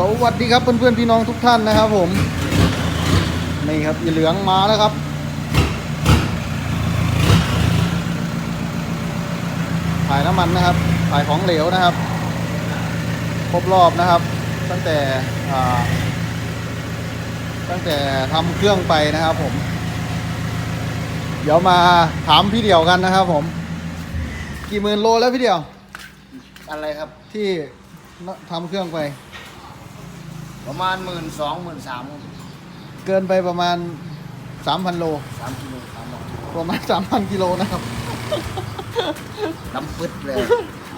สวัสดีครับเพื่อนๆพี่น้องทุกท่านนะครับผมนี่ครับอีเหลืองมาแล้วครับ ถ่ายน้ำมันนะครับ ถ่ายของเหลวนะครับ ครบรอบนะครับ ตั้งแต่อ่าตั้งแต่ทำเครื่องไปนะครับผม เดี๋ยวมาถามพี่เดี่ยวกันนะครับ ผม กี่หมื่นโลแล้วพี่เดี่ยว อะไรครับที่ทำเครื่องไป ประมาณหมื่นสองหมื่นสามเกินไปประมาณ 3,000 โล สามกิโลสามโลประมาณ 3,000 กิโลนะครับ น้ำปึดเลย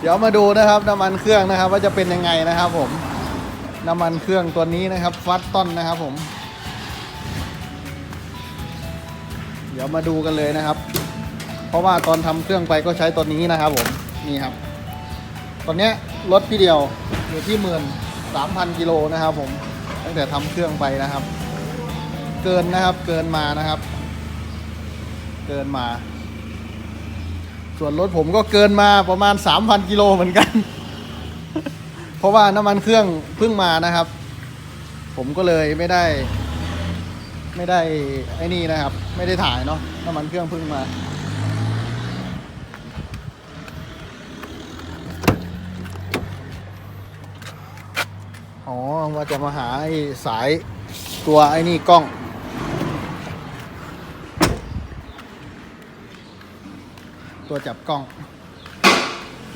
เดี๋ยวมาดูนะครับน้ำมันเครื่องนะครับ ว่าจะเป็นยังไงนะครับผม น้ำมันเครื่องตัวนี้นะครับฟัตต้นนะครับผม เดี๋ยวมาดูกันเลยนะครับ เพราะว่าตอนทำเครื่องไปก็ใช้ตัวนี้นะครับผม นี่ครับ ตอนเนี้ยรถพี่เดียวอยู่ที่หมื่น สามพันกิโลนะครับผม ตั้งแต่ทำเครื่องไปนะครับ เกินนะครับ เกินมานะครับ เกินมา ส่วนรถผมก็เกินมาประมาณ 3,000 กิโลเหมือนกัน เพราะว่าน้ำมันเครื่องเพิ่งมานะครับ ผมก็เลยไม่ได้ ไม่ได้ไอ้นี่นะครับ ไม่ได้ถ่ายเนาะ น้ำมันเครื่องเพิ่งมา อ๋อว่าจะมาหาไอ้สายตัวไอ้นี่กล้อง ตัวจับกล้อง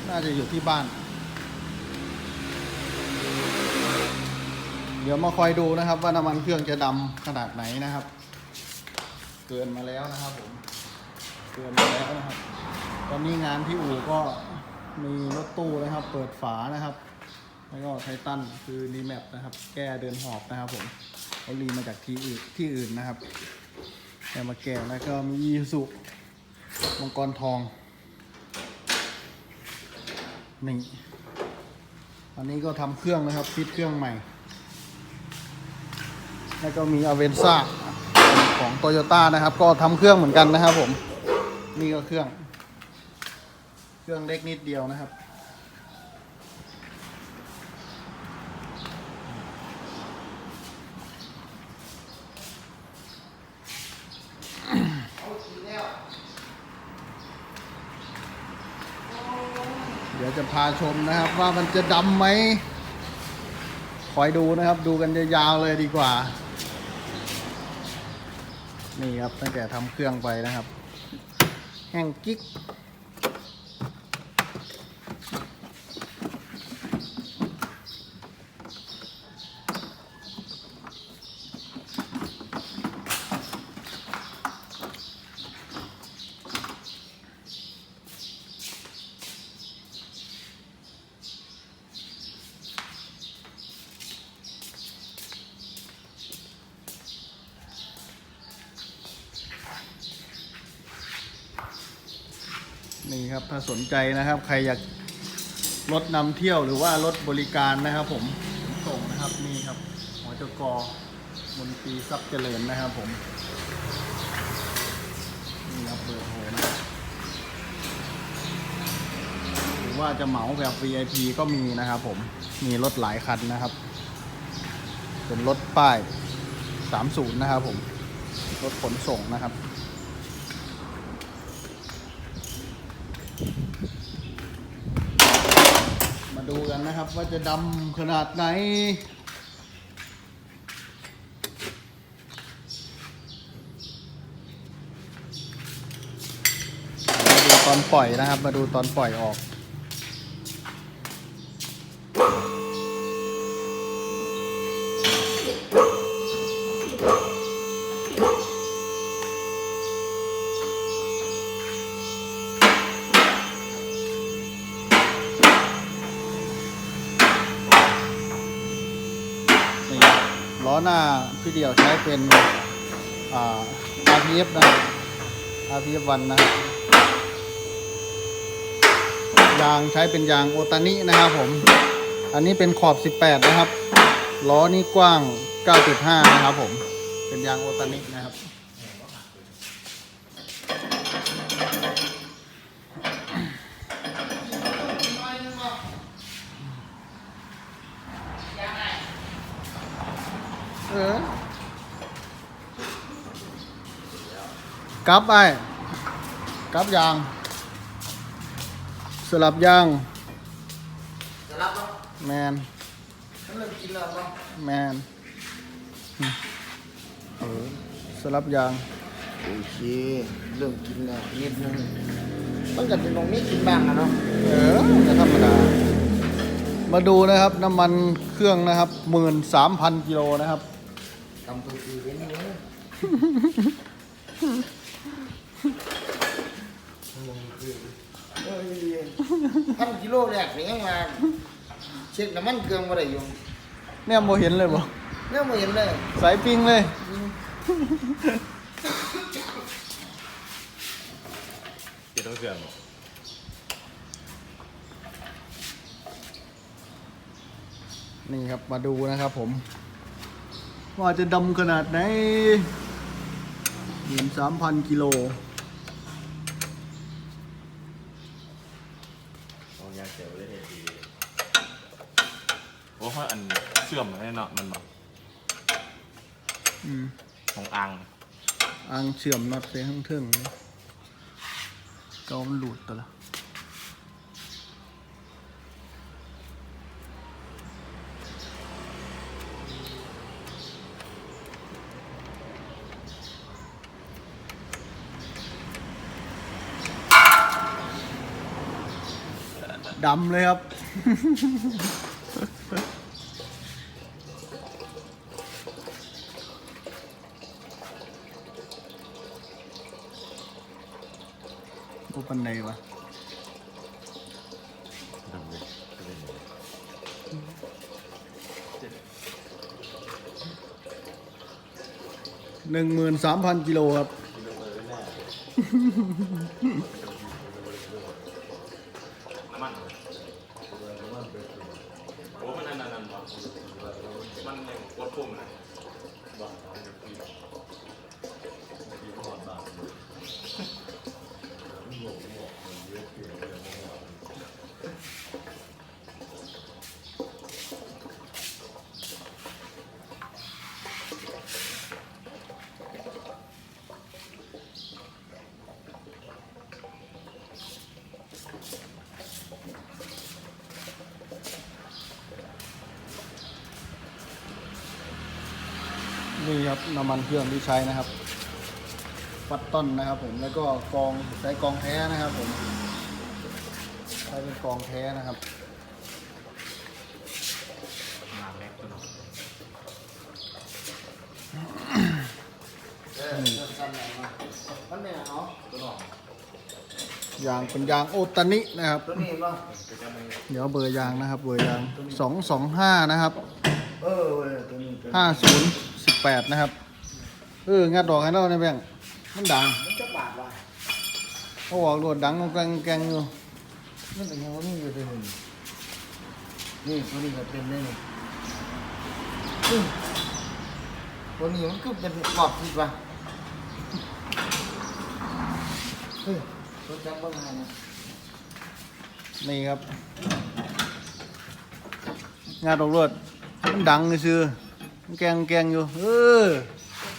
น่าจะอยู่ที่บ้าน เดี๋ยวมาคอยดูนะครับ ว่าน้ำมันเครื่องจะดำขนาดไหนนะครับ เกินมาแล้วนะครับผม เกินมาแล้วนะครับ ตอนนี้งานที่อู่ก็มีรถตู้นะครับ เปิดฝานะครับ แล้วก็ไททันคือรีแมปนะครับ แก้เดินหอบนะครับผมเขารีมาจากที่อื่นที่อื่นนะครับแต่มาแก้แล้วก็มียีสุมังกรทองนี่อันนี้ก็ทำเครื่องนะครับฟิตเครื่องใหม่ แล้วก็มีอเวนซ่าของโตโยต้านะครับ ก็ทำเครื่องเหมือนกันนะครับผม นี่ก็เครื่อง เครื่องเล็กนิดเดียวนะครับ เดี๋ยวจะพาชมนะครับว่ามันจะดำไหมคอยดูนะครับ ดูกันยาวๆเลยดีกว่า นี่ครับตั้งแต่ทำเครื่องไปนะครับ แห้งกิ๊ก ครับ ถ้าสนใจนะครับ ใครอยากรถนำเที่ยวหรือว่ารถบริการนะครับผมขนส่งนะครับนี่ครับหัวเจกอมนตรีทรัพย์เจริญนะครับผมนี่ครับเบอร์โทรนะครับหรือว่าจะเหมาแบบ VIP ก็มีนะครับผมมีรถหลายคันนะครับ เป็นรถป้าย 30 นะครับผมรถขนส่งนะครับ มาดูกันนะครับ ว่าจะดำขนาดไหน มาดูตอนปล่อยนะครับ มาดูตอนปล่อยออก เดียวใช้เป็นอ่า RPF นะครับ RPF 1นะยางใช้เป็นยางโอตานินะครับผม อันนี้เป็นขอบ 18 นะครับ ล้อนี่กว้าง 9.5 นะครับผม เป็นยางโอตานินะครับ ย กลับไอ้กลับยาง สลับยางจะรับเนาะแมนฉันเริ่มกินแล้วเนาะแมนอืมเออสลับยางโอเคเริ่มกินแล้วนิดนึงมันก็จะตรงนี้กินบ้างอะเนาะเออจะธรรมดามาดูนะครับน้ำมันเครื่องนะครับหมื่นสามพันกิโลนะครับทำตัวคือเว้นเว้ย เออพันกิโลแรกนี่ยังมาเช็คน้ำมันเครื่องมาได้อยู่เนี่ยโมเห็นเลยบ่เนี่ยมาเห็นเลยสายปิ้งเลยเดี๋ยวต้องเสื่อมนี่ครับมาดูนะครับผม ว่าจะดำขนาดไหนหมื่นสามพันกิโล เอายาเสียวเลยเห็นดี โอ้เพราะอันเสื่อมแน่เนาะมันแบบอืมของอังอ่างเชื่อมน็อตไปข้างเทิงเลยเกามันหลุดตัวละดำเลยครับ กูปันไหนวะ ดำเลยก็เป็นอย่างนี้ หนึ่งหมื่นสามพันกิโลครับ น้ำมันโอ้มันอันนั้นอันนั้นวบคุมนะบอกมันจะปีนี่ครับน้ำมันเครื่องที่ใช้นะครับฟัตต้นนะครับผมแล้วก็กองใช้กองแท้นะครับผมใช้เป็นกองแท้นะครับน้ำแม็กตัวเนาะเออสั้นๆหน่อยมามันไม่เอาตัวเนาะยางเป็นยางโอตานินะครับตัวนี้ป่ะจะจะไม่เดี๋ยวเบอร์ยางนะครับ เบอร์ยางสองสองห้านะครับเออเว้ยตัวนี้ตัวนี้ห้าศูนย์สิบแปดนะครับ เออ งัดดอกให้เราในแบงมันดังมันจะบาดว่ะเขาบอกรวดดังแกงแกงอยู่มันเป็นยังไงนี่อยู่ตัวนี้นี่ตัวนี้ก็เป็นได้นี่ตัวนี้มันคือเป็นกรอบผิดว่ะเฮ้ยตัวจับบ้างไงนะนี่ครับ งานดอกรวดมันดังซื่อมันแกงแกงอยู่ เออ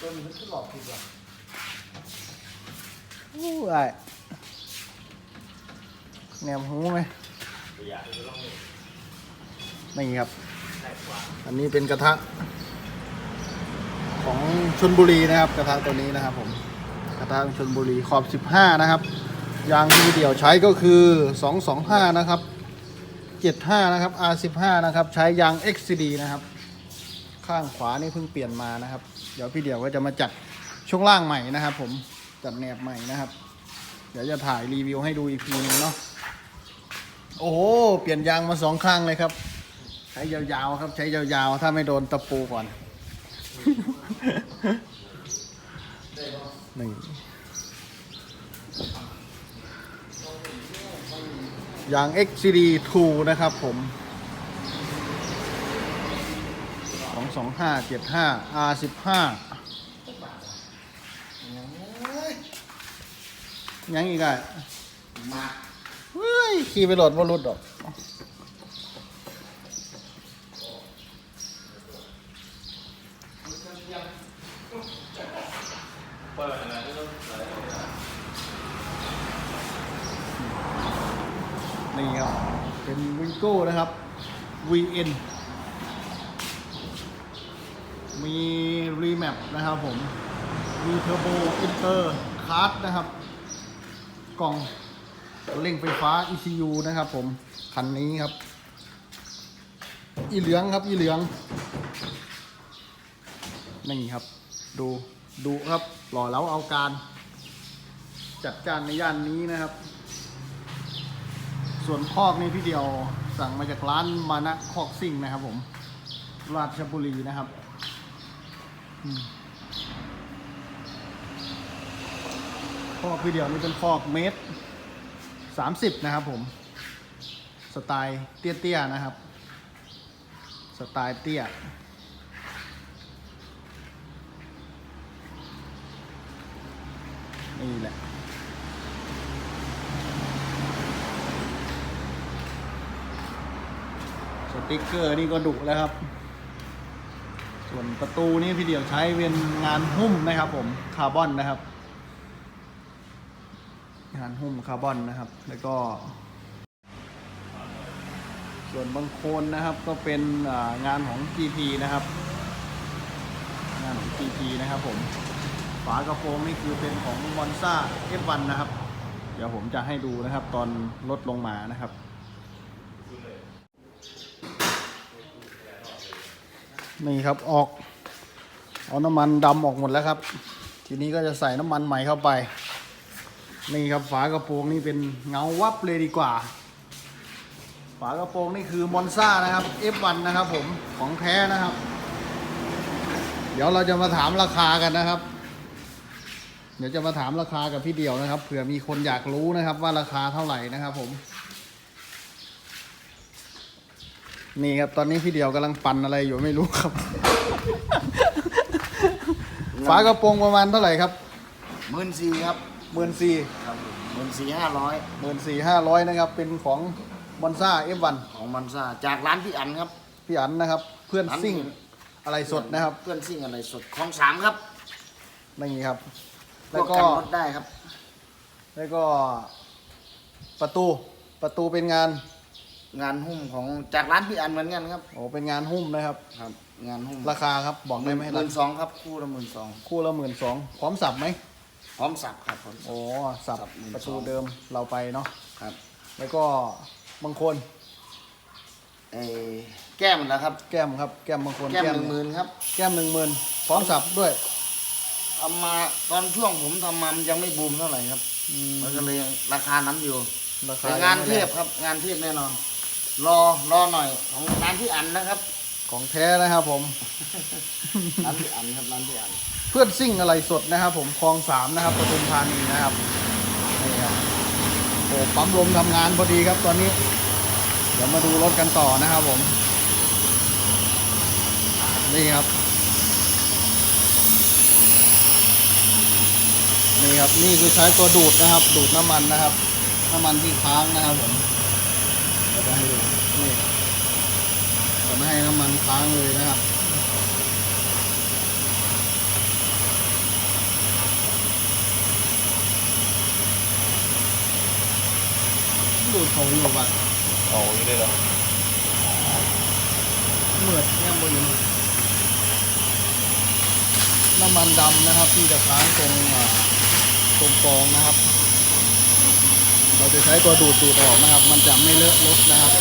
ตัวนี้มันคือกรอบผิดว่ะโอ้ยแนมหูไหมนี่ครับ อันนี้เป็นกระทะ ของชนบุรีนะครับ กระทะตัวนี้นะครับผม กระทะชนบุรีขอบ 15 นะครับ ยางที่เดี่ยวใช้ก็คือ 225 นะครับ 75 นะครับ R15 นะครับ ใช้ยาง XCD นะครับ ข้างขวานี่เพิ่งเปลี่ยนมานะครับ เดี๋ยวพี่เดี่ยวก็จะมาจัดช่วงล่างใหม่นะครับ ผมจัดแหนบใหม่นะครับ เดี๋ยวจะถ่ายรีวิวให้ดูอีกทีหนึงเนาะโอ้โหเปลี่ยนยางมาสองข้างเลยครับ ใช้ยาวๆครับ ใช้ยาวๆ ถ้าไม่โดนตะปูก่อนนี่ยาง XCD 2 นะครับผม สองห้าเจ็ดห้าอาสิบห้ายังอีกอะมาเฮ้ย ขี่ไปโหลดวอลุดดอกนี่ครับ เป็นวิงโก้นะครับ VN มีรีแมปนะครับผม มีเทอร์โบอินเตอร์คาร์ดนะครับ กล่องเร่งไฟฟ้า ECU นะครับผม คันนี้ครับ อีเหลืองครับ อีเหลือง นี่ครับ ดูดูครับ หล่อแล้วเอาการ จัดการในย่านนี้นะครับ ส่วนคอกนี่พี่เดียวสั่งมาจากร้านมานะคอกซิ่งนะครับผม ราชบุรีนะครับ คอกพี่เดียวนี่เป็นคอกเมตรสามสิบนะครับผม สไตล์เตี้ยๆนะครับ สไตล์เตี้ยนี่แหละ สติ๊กเกอร์นี่ก็ดุแล้วครับ ส่วนประตูนี่พี่เดี่ยวใช้เป็นงานหุ้มนะครับ ผมคาร์บอนนะครับ งานหุ้มคาร์บอนนะครับ แล้วก็ ส่วนบางคนนะครับ ก็เป็นงานของ GP นะครับ งานของ GP นะครับ ผมฝากระโปรงนี่คือเป็นของมอนซ่า F1 นะครับ เดี๋ยวผมจะให้ดูนะครับ ตอนลดลงมานะครับ นี่ครับออกเอาน้ำมันดำออกหมดแล้วครับ ทีนี้ก็จะใส่น้ำมันใหม่เข้าไป นี่ครับฝากระโปรงนี่เป็นเงาวับเลยดีกว่า ฝากระโปรงนี่คือมอนซ่านะครับ F1 นะครับผมของแท้นะครับ เดี๋ยวเราจะมาถามราคากันนะครับ เดี๋ยวจะมาถามราคากับพี่เดียวนะครับเผื่อมีคนอยากรู้นะครับว่าราคาเท่าไหร่นะครับผม นี่ครับตอนนี้พี่เดียวกำลังปั่นอะไรอยู่ไม่รู้ครับ ฝากระโปรงประมาณเท่าไหร่ครับหมื่นสี่ครับหมื่นสี่ครับหมื่นสี่ห้าร้อยหมื่นสี่ห้าร้อยนะครับ เป็นของมอนซ่า F1 ของมันซ่าจากร้านพี่อันครับพี่อันนะครับ เพื่อนซิ่งอะไรสดนะครับ เพื่อนซิ่งอะไรสดของสามครับนี่ครับพแล้ววกก็กันรถได้ครับ แล้วก็ประตูประตูเป็นงาน งานหุ้มของจากร้านพี่อันเหมือนกันครับโอ้เป็นงานหุ้มนะครับ ครับ งานหุ้มราคาครับบอกได้ไหมหมื่นสองครับคู่ละหมื่นสองคู่ละหมื่นสองพร้อมสับไหมพร้อมสับครับผมโอ้สับสับ12,000 ประตูเดิมเราไปเนาะครับแล้วก็บางคนเออแก้มนะครับ แก้มครับแก้มบางคนแก้มหนึ่งหมื่นครับ แก้มหนึ่งหมื่นพร้อมสับด้วยทำมาตอนช่วงผมทำมามันยังไม่บูมเท่าไหร่ครับ อืมมันก็เลยราคานั้นอยู่ราคาแต่งานเทพครับ งานเทพแน่นอน รอรอหน่อยของร้านที่อันนะครับ ของแท้นะครับผม ร้านที่อันครับร้านที่อัน เพื่อนซิ่งอะไรสดนะครับ ผมคลองสามนะครับปทุมธานีนะครับนี่ครับโอ้ปั๊มลมทำงานพอดีครับตอนนี้ เดี๋ยวมาดูรถกันต่อนะครับผม นี่ครับ นี่ครับนี่คือใช้ตัวดูดนะครับ ดูดน้ำมันนะครับ น้ำมันที่ค้างนะครับผมเดี๋ยว จะให้ดูนี่จะไม่ให้น้ำมันค้างเลยนะครับดูดเขาอยู่แบบเอาอยู่ได้หรอเหมือดเนี่ยมือน้ำมันดำนะครับ ที่จะค้างตรงตรงกองนะครับ เราจะใช้ตัวดูดดูดออกนะครับ มันจะไม่เลอะรถนะครับ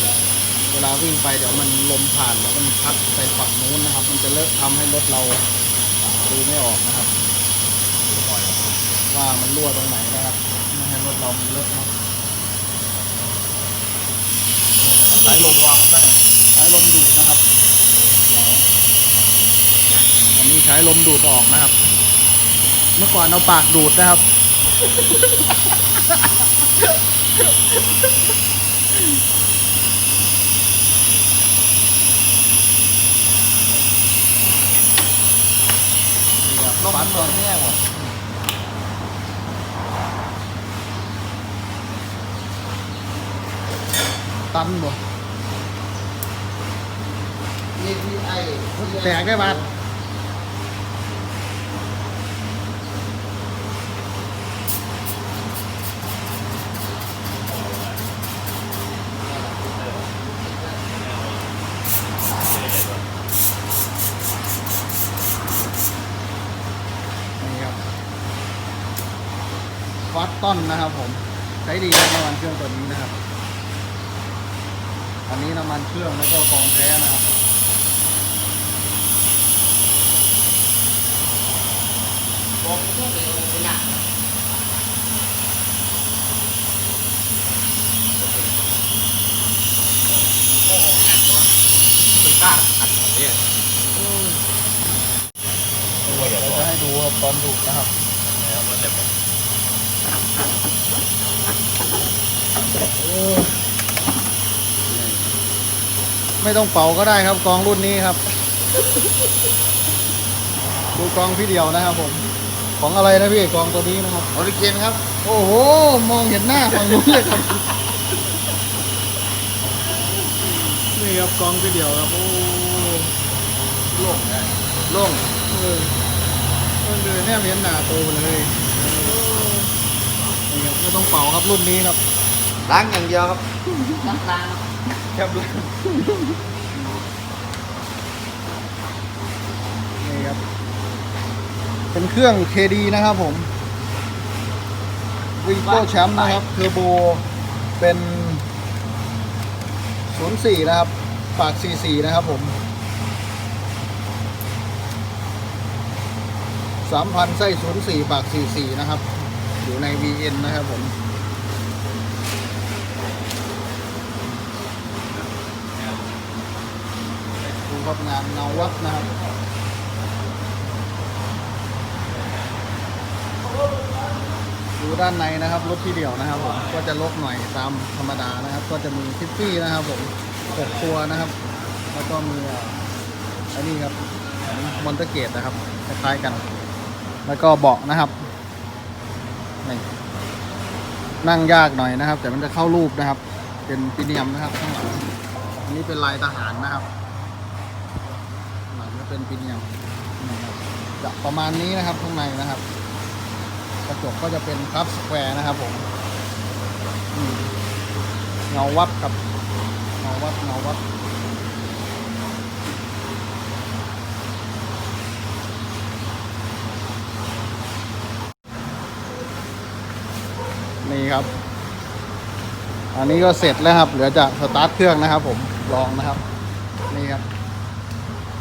เวลาวิ่งไปเดี๋ยวมันลมผ่านแล้วมันพัดไปฝั่งนู้นนะครับ มันจะเลอะทำให้รถเราอ่าดูไม่ออกนะครับว่ามันรั่วตรงไหนนะครับไม่ให้รถเรามันเลอะเนาะสายลมวางได้ใช้ลมดูดนะครับอันนี้ใช้ลมดูดออกนะครับ เมื่อก่อนเอาปากดูดนะครับ นี่ครับ ลม ปั มั ด น ก่อน แห้งหมด ตันหมด นี่ที่ไอ้ แตกได้ปะ ฟั ตตันนะครับผมใช้ดีนะน้ำมันเครื่องตัวนี้นะครับ อันนี้น้ำมันเครื่องแล้วก็กองแท้นะครับบอกเพื่อนเลยเป็นหนักเป็นกล้าอัดของเนี่ยเราจะให้ดูตอนดูดนะครับ แล้วมันจะแบบ ไม่ต้องเป่าก็ได้ครับกองรุ่นนี้ครับ ดูกองพี่เดียวนะครับผมของอะไรนะพี่กองตัวนี้นะครับออริเกนครับ โอ้โห มองเห็นหน้าฝั่งนู้นเลยครับ นี่ครับกองพี่เดียวครับ โอ้โล่งได้โล่งเออเออเลยเนี่ยเห็นหน้าโตเลยนี่ครับไม่ต้องเป่าครับรุ่นนี้ครับ ล้างอย่างเดียวครับล้างล้างแค่ล้างนี่ครับ เป็นเครื่อง KD นะครับผมวิโก้แชมป์นะครับเทอร์โบเป็น04นะครับ ปาก 44 นะครับผม3,000ไส้04 ปาก 44 นะครับ อยู่ใน VN นะครับผม ครับงานเงาวับนะครับดูด้านในนะครับรถที่เดี่ยวนะครับผมก็จะลกหน่อยตามธรรมดานะครับ ก็จะมีทิฟฟี่นะครับผมหกตัวนะครับ แล้วก็มีอันนี้ครับมอนเตอร์เกตนะครับคล้ายๆกัน แล้วก็เบาะนะครับนี่นั่งยากหน่อยนะครับ แต่มันจะเข้ารูปนะครับ เป็นปีเนียมนะครับข้างหลังอันนี้เป็นลายทหารนะครับ เป็นปีเนียมนี่ครับจะประมาณนี้นะครับข้างในนะครับ กระจกก็จะเป็นครับสแควร์นะครับผมเงาวับกับเงาวับเงาวับนี่ครับ อันนี้ก็เสร็จแล้วครับ เหลือจะสตาร์ทเครื่องนะครับผม ลองนะครับ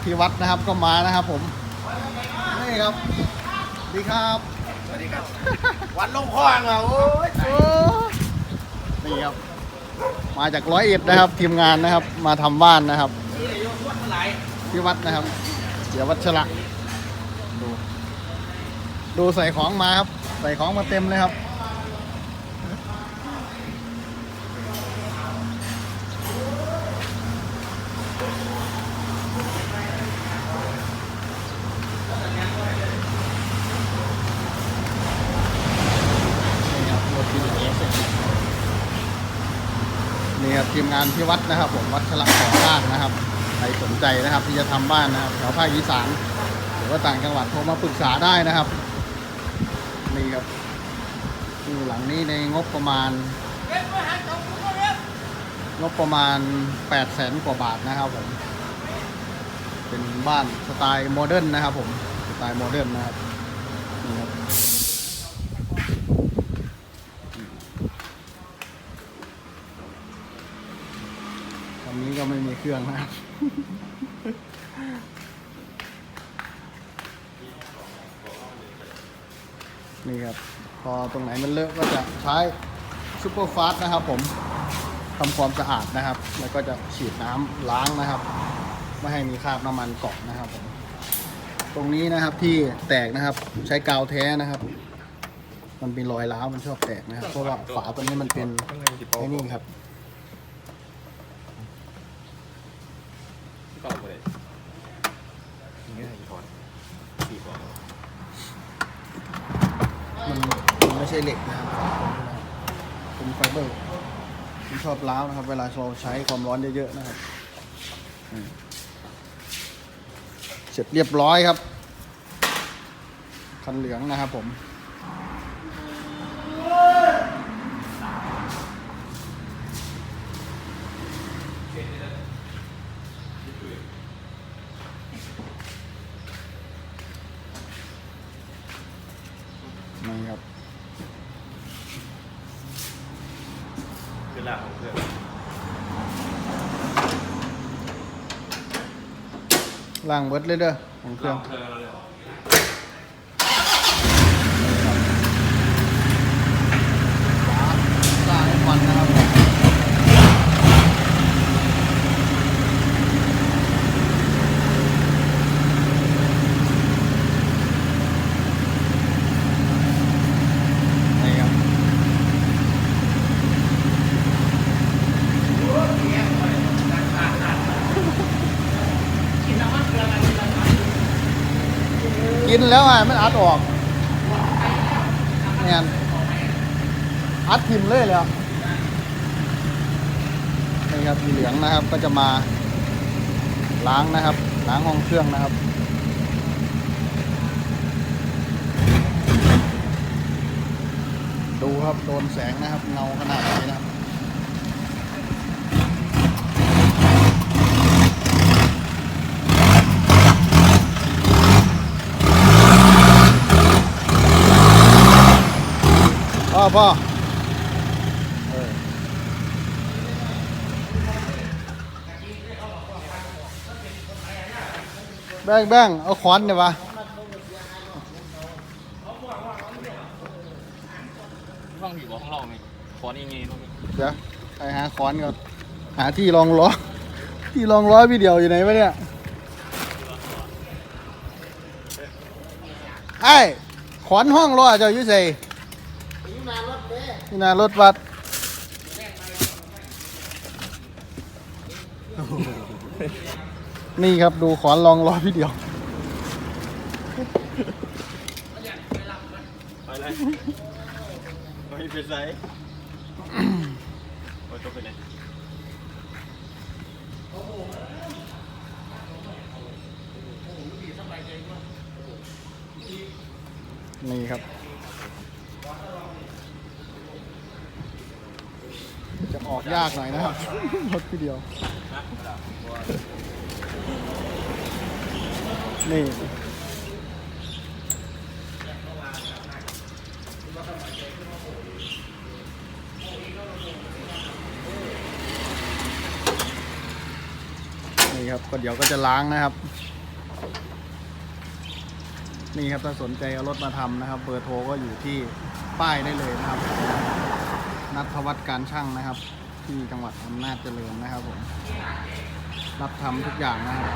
ที่วัดนะครับก็มานะครับผมนี่ครับดีครับสวัสดีครับ วันลงคลองอะโอ้ยนี่ครับ มาจากร้อยเอ็ดนะครับ ทีมงานนะครับ มาทำบ้านนะครับที่วัดนะครับเดี๋ยววัชระดู ดูใส่ของมาครับ ใส่ของมาเต็มเลยครับ นี่ครับรถที่เหลือเสร็จ นี่ครับทีมงานที่วัดนะครับ ผมวัดชละก่อสร้างนะครับใครสนใจนะครับ ที่จะทำบ้านนะครับแถวภาคอีสานหรือว่าต่างจังหวัดโทรมาปรึกษาได้นะครับนี่ครับนี่หลังนี้ในงบประมาณงบประมาณ8 0 0แสนกว่าบาทนะครับผม เป็นบ้านสไตล์โมเดิร์นนะครับผม สไตล์โมเดิร์นนะครับนี่ครับ ตอนนี้ก็ไม่มี เครื่องนะครับนี่ครับ พอตรงไหนมันเลอะก็จะใช้ซูเปอร์ฟาสต์นะครับ ผมทำความสะอาดนะครับ แล้วก็จะฉีดน้ำล้างนะครับ ไม่ให้มีคราบน้ำมันเกาะนะครับผมตรงนี้นะครับที่แตกนะครับใช้กาวแท้นะครับ มันเป็นรอยร้าวมันชอบแตกนะครับ เพราะว่าฝาตัวนี้มันเป็นไอ้นี่ครับ ต่อไปเลยอย่างเงี้ยถอดสี่ก่อน มันมันไม่ใช่เหล็กนะครับเป็นไฟเบอร์ผม ชอบล้าวนะครับ เวลาเราใช้ความร้อนเยอะๆนะครับเสร็จเรียบร้อยครับ คันเหลืองนะครับผม นี่ครับ ล่างเบิดเลยเด้อของเครื่องเธอเราเลยฝาสร้างให้มันนะครับนี่ครับ กิน แล้วอะมันอัดออกเนี่ยอัดทิมเลยแล้วนี่ครับมีเหลืองนะครับก็จะมาล้างนะครับล้างห้องเครื่องนะครับดูครับโดนแสงนะครับเงาขนาดไหนนะครับ พ่อพ่อเออแบ่งแบ่งเอาขวานเนี่ยวะฟังอยู่บอกของเราไหมขอนี่ไงตรงนี้เดี๋ยวไปหาขวานก่อน หาที่รองล้อ ที่รองล้อพี่เดียวอยู่ไหนวะเนี่ยไอ้ขวานห้องล้อเจ้าอยู่ใส่อยู่หน้ นี่นะรถวัดนี่ครับดูขอนลองรอพี่เดียว ไปเลยไม่เป็นไรไปตัวไปเลย นี่ครับ จะออกยากหน่อยนะครับ รถพี่เดียว นี่นี่ครับก็เดี๋ยวก็จะล้างนะครับ นี่ครับถ้าสนใจเอารถมาทำนะครับ เบอร์โทรก็อยู่ที่ป้ายได้เลยนะครับ นัทวัฒน์การช่างนะครับ ที่จังหวัดอำนาจเจริญนะครับผม รับทำทุกอย่างนะครับ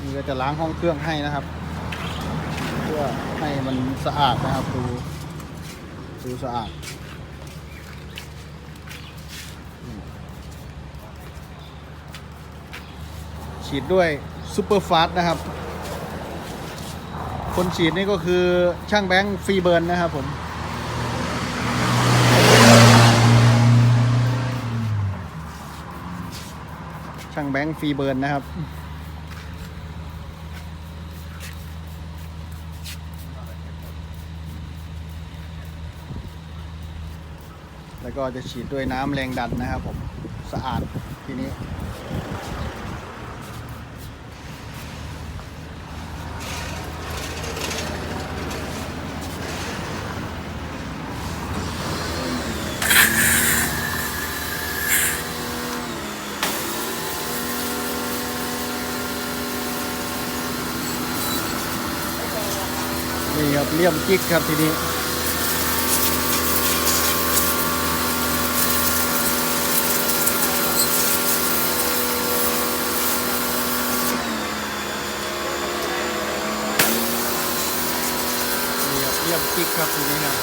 นี่ก็จะล้างห้องเครื่องให้นะครับ เพื่อให้มันสะอาดนะครับดูดูสะอาด ฉีดด้วยซูเปอร์ฟาสนะครับ คนฉีดนี่ก็คือช่างแบงค์ฟรีเบิร์นนะครับผมช่างแบงค์ฟรีเบิร์นนะครับ แล้วก็จะฉีดด้วยน้ำแรงดันนะครับผม สะอาดทีนี้ นี่ ครับเลี่ยมจิกครับทีนี้เยี่ยมจิกครับทีนี้ครับ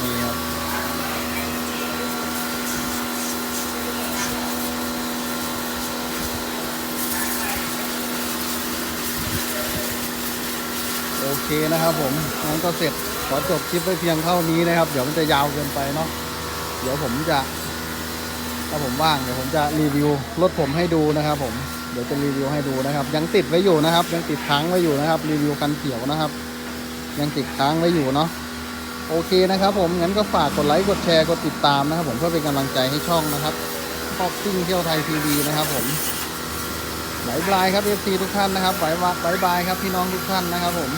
นี่ครับโอ เคนะครับผมงั้นก็เสร็จขอจบคลิปไว้เพียงเท่านี้นะครับ เดี๋ยวมันจะยาวเกินไปเนาะเดี๋ยวผมจะ ถ้าผมว่างเดี๋ยวผมจะรีวิวรถผมให้ดูนะครับ ผมเดี๋ยวจะรีวิวให้ดูนะครับ ยังติดไว้อยู่นะครับ ยังติดค้างไว้อยู่นะครับ รีวิวคันเขียวนะครับ ยังติดค้างไว้อยู่เนาะโอเคนะครับผมงั้นก็ฝากกดไลค์กดแชร์กดติดตามนะครับ ผมเพื่อเป็นกำลังใจให้ช่องนะครับชอบซิ่งเที่ยวไทยทีวีนะครับ ผมบายบายครับเอฟซีทุกท่านนะครับบายบายบายบายครับพี่น้องทุกท่านนะครับผม